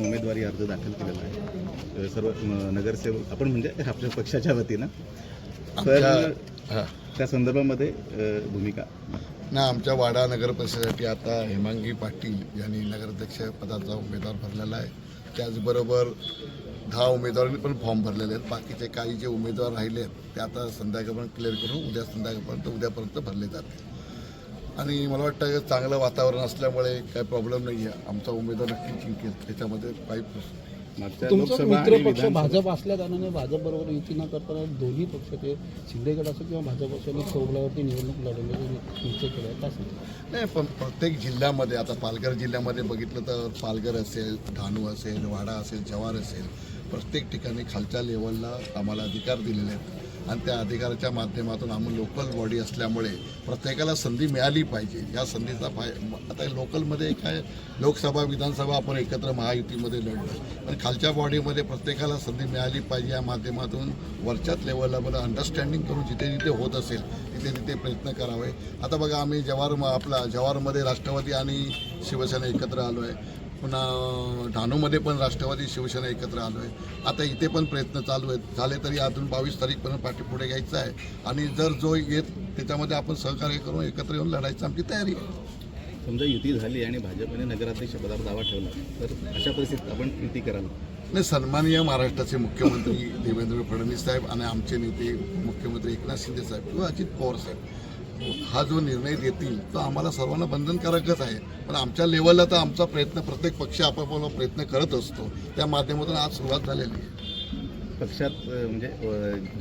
आपण उमेदवारी अर्ज दाखल केलेला आहे. सर्व नगरसेवक आपण म्हणजे आपल्या पक्षाच्या वतीनं. तर हां. त्या संदर्भामध्ये भूमिका ना आमच्या वाडा नगर परिषदेसाठी आता हेमांगी पाटील यांनी नगराध्यक्ष पदाचा उमेदवार भरलेला आहे. त्याचबरोबर दहा उमेदवारांनी पण फॉर्म भरलेले आहेत. बाकीचे काही जे उमेदवार राहिले आहेत ते आता संध्याकाळपर्यंत क्लिअर करून उद्या संध्याकाळपर्यंत उद्यापर्यंत भरले जातील. आणि मला वाटतं चांगलं वातावरण असल्यामुळे काही प्रॉब्लेम नाही आहे आमचा उमेदवार नक्की जिंकेल. त्याच्यामध्ये काही प्रश्न तुमचा पक्ष भाजप असल्या कारणाने भाजप बरोबर युती न करताना दोन्ही पक्षाचे शिंदेगड असो किंवा भाजप असो चौगलावरती निवडणूक लढवण्याचे निश्चय केला काय? नाही पण प्रत्येक जिल्ह्यामध्ये आता पालघर जिल्ह्यामध्ये बघितलं तर पालघर असेल डहाणू असेल वाडा असेल जव्हार असेल प्रत्येक ठिकाणी खालच्या लेवलला आम्हाला अधिकार दिलेले आहेत. आणि त्या अधिकाराच्या माध्यमातून आम्ही लोकल बॉडी असल्यामुळे प्रत्येकाला संधी मिळाली पाहिजे. या संधीचा फाय आता लोकलमध्ये काय लोकसभा विधानसभा आपण एकत्र महायुतीमध्ये लढलो. पण खालच्या बॉडीमध्ये प्रत्येकाला संधी मिळाली पाहिजे या माध्यमातून वरच्याच लेवलला मला अंडरस्टँडिंग करून जिथे जिथे होत असेल तिथे तिथे प्रयत्न करावे. आता बघा आम्ही जवार म- आपला जवारमध्ये राष्ट्रवादी आणि शिवसेना एकत्र आलो आहे पुन्हा डहाणूमध्ये पण राष्ट्रवादी शिवसेना एकत्र आलो आहे आता इथे पण प्रयत्न चालू आहेत. झाले तरी अजून बावीस तारीखपर्यंत पाठी पुढे घ्यायचं आहे. आणि जर जो येत त्याच्यामध्ये आपण सहकार्य करून एकत्र येऊन लढायची आमची तयारी आहे. समजा युती झाली आणि भाजपने नगराध्यक्ष पदावर दावा ठेवला तर अशा परिस्थितीत आपण युती कराल? नाही सन्माननीय महाराष्ट्राचे मुख्यमंत्री देवेंद्र फडणवीस साहेब आणि आमचे नेते मुख्यमंत्री एकनाथ शिंदे साहेब किंवा अजित पवार साहेब. हा जो निर्णय देतील तो आम्हाला सर्वांना बंधनकारकच आहे. पण आमच्या लेवलला तर आमचा प्रयत्न प्रत्येक पक्ष आपापला प्रयत्न करत असतो. त्या माध्यमातून आज सुरुवात झालेली आहे. पक्षात म्हणजे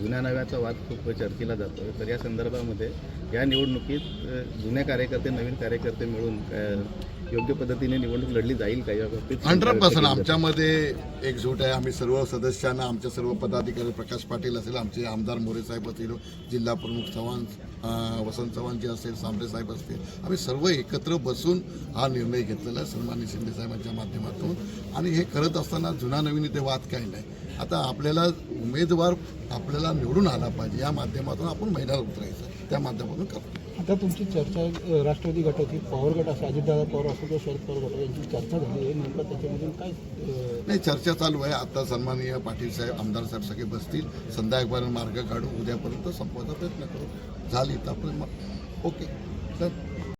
जुन्या नव्याचा वाद खूप चर्चेला जातो तर या संदर्भामध्ये या निवडणुकीत जुने कार्यकर्ते नवीन कार्यकर्ते मिळून योग्य पद्धतीने निवडणूक लढली जाईल का या बाबतीत? हंड्रेड पर्सेंट आमच्यामध्ये एकजूट आहे. आम्ही सर्व सदस्यांना आमचे सर्व पदाधिकारी प्रकाश पाटील असेल आमचे आमदार मोरे साहेब असतील जिल्हा प्रमुख चव्हाण वसंत चव्हाण जे असेल सांबरे साहेब असतील आम्ही सर्व एकत्र बसून हा निर्णय घेतलेला आहे सन्मान्य शिंदे साहेबांच्या माध्यमातून. आणि हे करत असताना जुना नवीन इथे वाद काही नाही आता आपल्याला उमेदवार आपल्याला निवडून आला पाहिजे या माध्यमातून आपण महिन्याला उतरायचं त्या माध्यमातून करतो. आता तुमची चर्चा राष्ट्रवादी गटाची पवार गट असं अजितदादा पवार असो किंवा शरद पवार गट यांची चर्चा झाली आहे. नेमकं त्याच्यामधून काय नाही चर्चा चालू आहे. आता सन्माननीय पाटील साहेब आमदार साहेब सगळे बसतील. संध्याकाळपर्यंत मार्ग काढू. उद्यापर्यंत संपवायचा प्रयत्न करू. झाली तर आपण मग ओके. सर